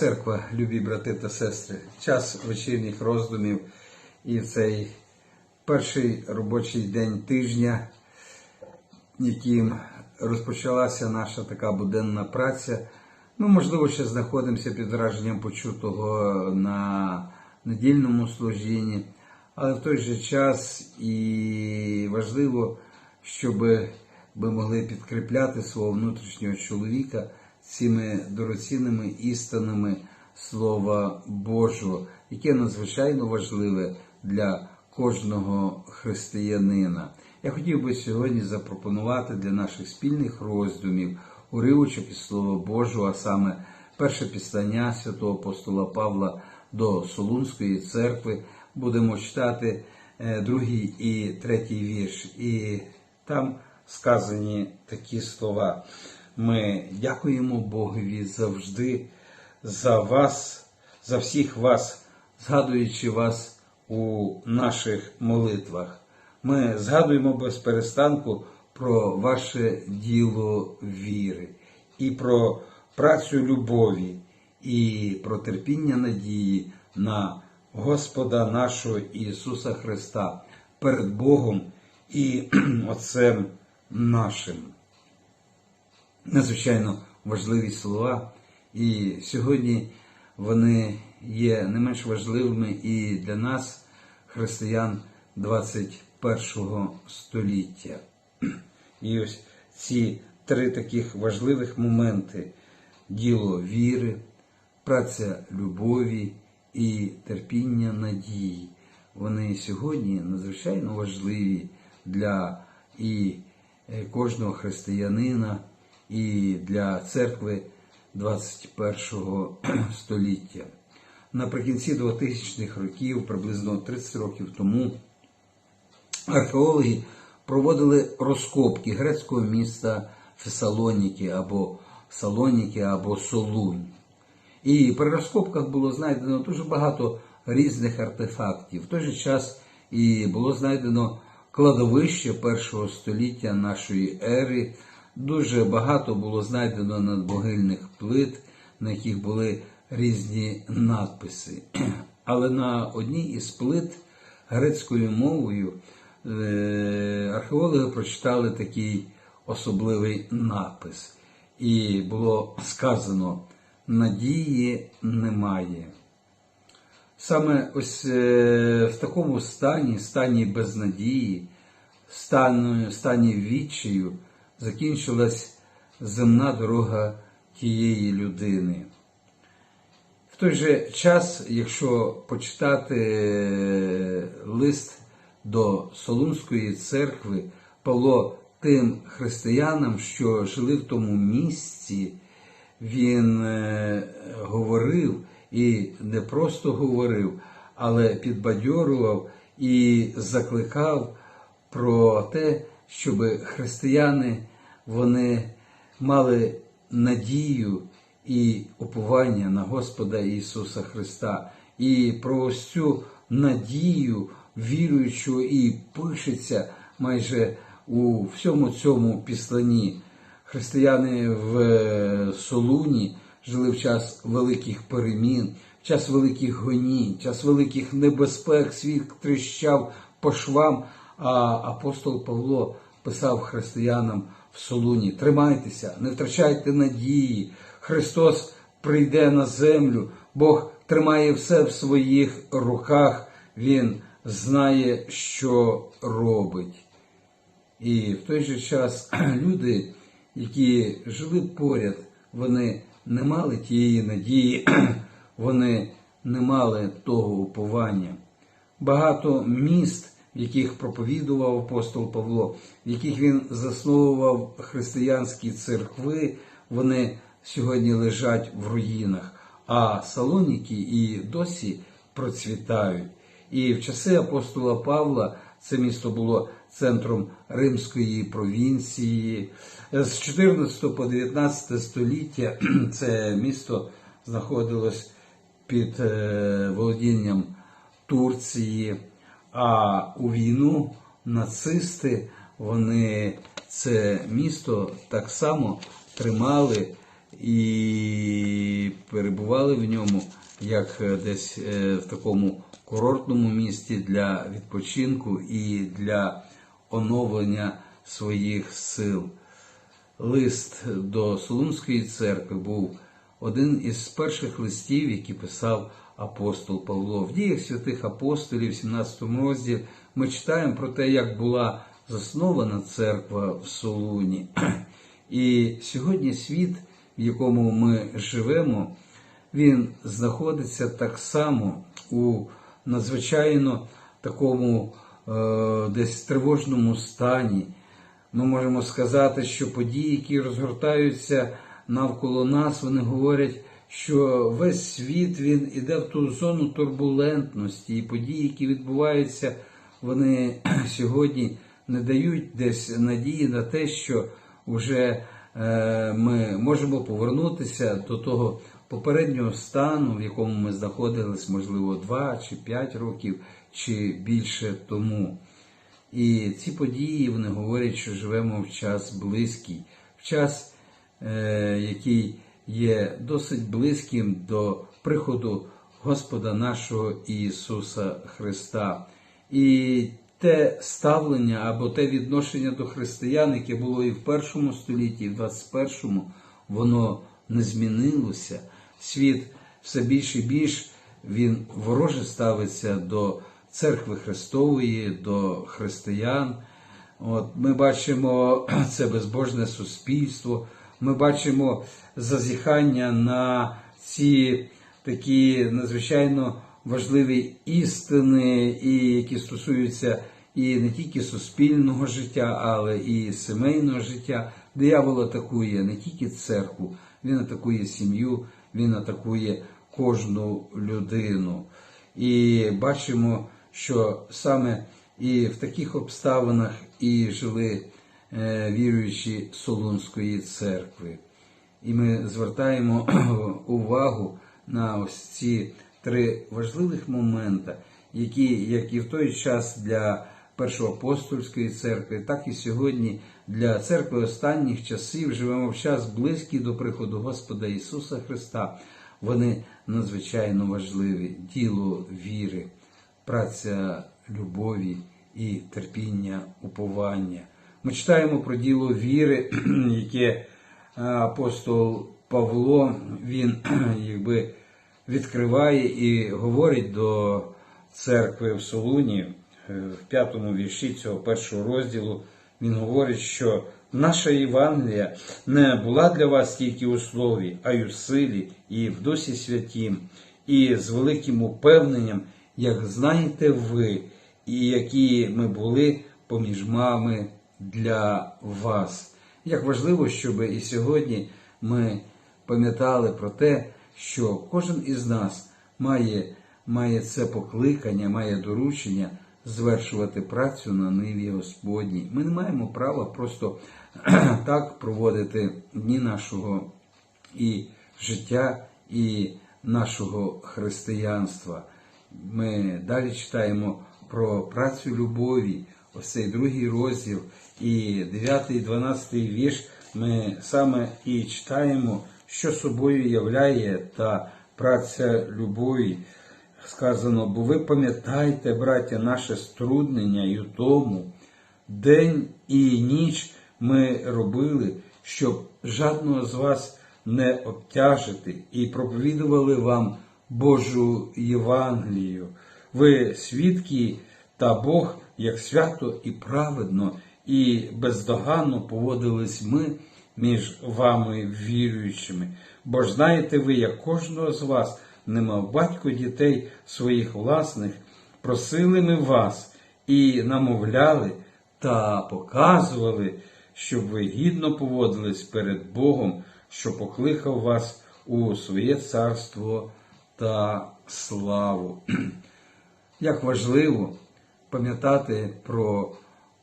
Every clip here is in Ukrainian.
Церква, любі брати та сестри, час вечірніх роздумів і цей перший робочий день тижня, яким розпочалася наша така буденна праця. Ми, можливо, ще знаходимося під враженням почутого на недільному служінні, але в той же час і важливо, щоб ми могли підкріпляти свого внутрішнього чоловіка цими дорогоцінними істинами Слова Божого, яке надзвичайно важливе для кожного християнина. Я хотів би сьогодні запропонувати для наших спільних роздумів уривочок із Слова Божого, а саме перше післання святого апостола Павла до Солунської церкви. Будемо читати е, другий і третій вірш. І там сказані такі слова. Ми дякуємо Богові завжди за вас, за всіх вас, згадуючи вас у наших молитвах. Ми згадуємо без перестанку про ваше діло віри і про працю любові, і про терпіння надії на Господа нашого Ісуса Христа перед Богом і Отцем нашим. Надзвичайно важливі слова, і сьогодні вони є не менш важливими і для нас, християн 21 століття. І ось ці три таких важливих моменти: діло віри, праця любові і терпіння надії. Вони сьогодні надзвичайно важливі для і е, кожного християнина, і для церкви 21 століття. Наприкінці 2000-х років, приблизно 30 років тому, археологи проводили розкопки грецького міста Фесалоніки або Салоніки або Солунь. І при розкопках було знайдено дуже багато різних артефактів. В той же час і було знайдено кладовище першого століття нашої ери. Дуже багато було знайдено надмогильних плит, на яких були різні надписи. Але на одній із плит грецькою мовою е, археологи прочитали такий особливий напис. І було сказано: надії немає. Саме ось е, в такому стані, стані безнадії, стані, стані відчаю, закінчилась земна дорога тієї людини. В той же час, якщо почитати лист до Солунської церкви, Павло тим християнам, що жили в тому місці, він е, говорив і не просто говорив, але підбадьорував і закликав про те, щоб християни вони мали надію і уповання на Господа Ісуса Христа. І про ось цю надію віруючу і пишеться майже у всьому цьому післанні. Християни в Солуні жили в час великих перемін, в час великих гонінь, в час великих небезпек, світ тріщав по швам, а апостол Павло писав християнам в Солуні: тримайтеся, не втрачайте надії. Христос прийде на землю, Бог тримає все в своїх руках, Він знає, що робить. І в той же час люди, які жили поряд, вони не мали тієї надії, вони не мали того уповання. Багато міст, в яких проповідував апостол Павло, в яких він засновував християнські церкви, вони сьогодні лежать в руїнах, а Салоніки і досі процвітають. І в часи апостола Павла це місто було центром Римської провінції. З 14 по 19 століття це місто знаходилось під е, володінням Турції, а у війну нацисти вони це місто так само тримали і перебували в ньому, як десь е, в такому курортному місті для відпочинку і для оновлення своїх сил. Лист до Солунської церкви був один із перших листів, які писав апостол Павло. В діях святих апостолів, 17 розділі, ми читаємо про те, як була заснована церква в Солуні. І сьогодні світ, в якому ми живемо, він знаходиться так само у надзвичайно такому е, десь тривожному стані. Ми можемо сказати, що події, які розгортаються навколо нас, вони говорять, що весь світ він іде в ту зону турбулентності, і події, які відбуваються, вони сьогодні не дають десь надії на те, що вже е, ми можемо повернутися до того попереднього стану, в якому ми знаходились, можливо, 2 чи 5 років, чи більше тому. І ці події вони говорять, що живемо в час близький, в час, е, який є досить близьким до приходу Господа нашого Ісуса Христа. І те ставлення або те відношення до християн, яке було і в першому столітті, і в 21-му, воно не змінилося. Світ все більше і більш він вороже ставиться до церкви Христової, до християн. От, Ми бачимо це безбожне суспільство, ми бачимо зазіхання на ці такі надзвичайно важливі істини, і які стосуються і не тільки суспільного життя, але і сімейного життя. Диявол атакує не тільки церкву, він атакує сім'ю, він атакує кожну людину. І бачимо, що саме і в таких обставинах і жили віруючі Солунської церкви. І ми звертаємо увагу на ось ці три важливих моменти, які, як і в той час для Першоапостольської церкви, так і сьогодні для церкви останніх часів живемо в час близький до приходу Господа Ісуса Христа. Вони надзвичайно важливі. Діло віри, праця любові і терпіння, уповання. Ми читаємо про діло віри, яке апостол Павло він якби відкриває і говорить до церкви в Солуні е, в п'ятому вірші цього першого розділу. Він говорить, що наша Євангелія не була для вас тільки у слові, а й у силі, і в дусі святім, і з великим упевненням, як знаєте ви, і які ми були поміж мами для вас. Як важливо, щоб і сьогодні ми пам'ятали про те, що кожен із нас має, має це покликання, має доручення звершувати працю на ниві Господній. Ми не маємо права просто так проводити дні нашого і життя, і нашого християнства. Ми далі читаємо про працю любові, ось цей другий розділ, і 9 і 12 вірш ми саме і читаємо, що собою являє та праця любові. Сказано, бо ви пам'ятаєте, браття, наше струднення і тому, день і ніч ми робили, щоб жадного з вас не обтяжити, і проповідували вам Божу Євангелію. Ви свідки та Бог, як свято і праведно, і бездоганно поводились ми між вами віруючими. Бо ж знаєте ви, як кожного з вас не мав батько дітей своїх власних, просили ми вас і намовляли та показували, щоб ви гідно поводились перед Богом, що покликав вас у своє царство та славу. Як важливо пам'ятати про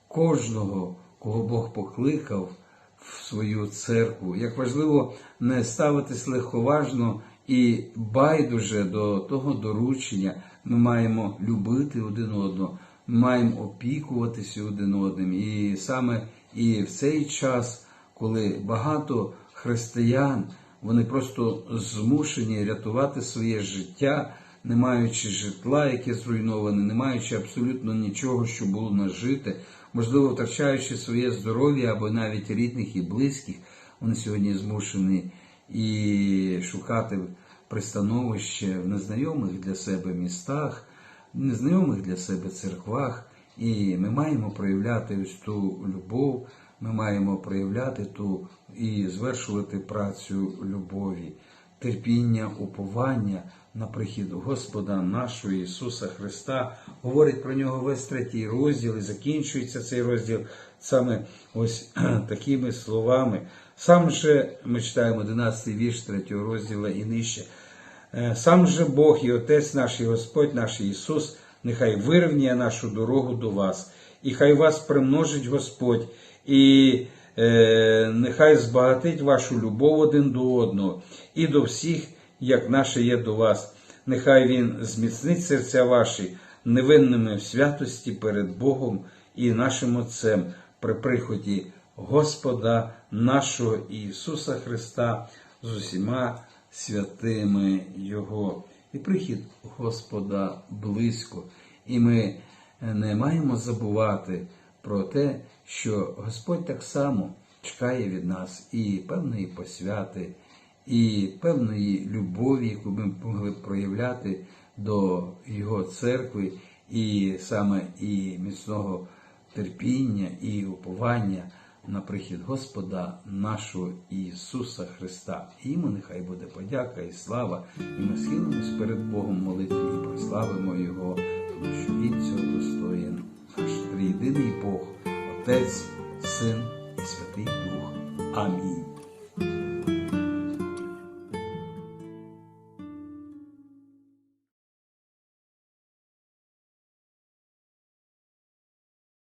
кожного, кого Бог покликав в свою церкву, як важливо не ставитись легковажно і байдуже до того доручення. Ми маємо любити один одного, ми маємо опікуватися один одним. І саме і в цей час, коли багато християн вони просто змушені рятувати своє життя, не маючи житла, яке зруйноване, не маючи абсолютно нічого, що було нажите, можливо, втрачаючи своє здоров'я або навіть рідних і близьких, вони сьогодні змушені і шукати пристановище в незнайомих для себе містах, в незнайомих для себе церквах. І ми маємо проявляти ось ту любов, ми маємо проявляти ту і звершувати працю любові, терпіння, уповання на прихід Господа нашого Ісуса Христа. Говорить про нього весь третій розділ і закінчується цей розділ саме ось такими словами. Сам же ми читаємо 11 вірш 3 розділу і нижче. Е, Сам же Бог і Отець наш, і Господь наш Ісус, нехай вирівняє нашу дорогу до вас, і хай вас примножить Господь, і е, нехай збагатить вашу любов один до одного, і до всіх, як наше є до вас. Нехай Він зміцнить серця ваші невинними в святості перед Богом і нашим Отцем при приході Господа нашого Ісуса Христа з усіма святими Його. І прихід Господа близько. І ми не маємо забувати про те, що Господь так само чекає від нас і певної посвяти, і певної любові, яку ми могли б проявляти до Його церкви, і саме і міцного терпіння і уповання на прихід Господа нашого Ісуса Христа. Йому нехай буде подяка і слава, і ми схилимось перед Богом молитві і прославимо Його, тому що Він цього достоїн, наш триєдиний Бог, Отець, Син і Святий Дух. Амінь.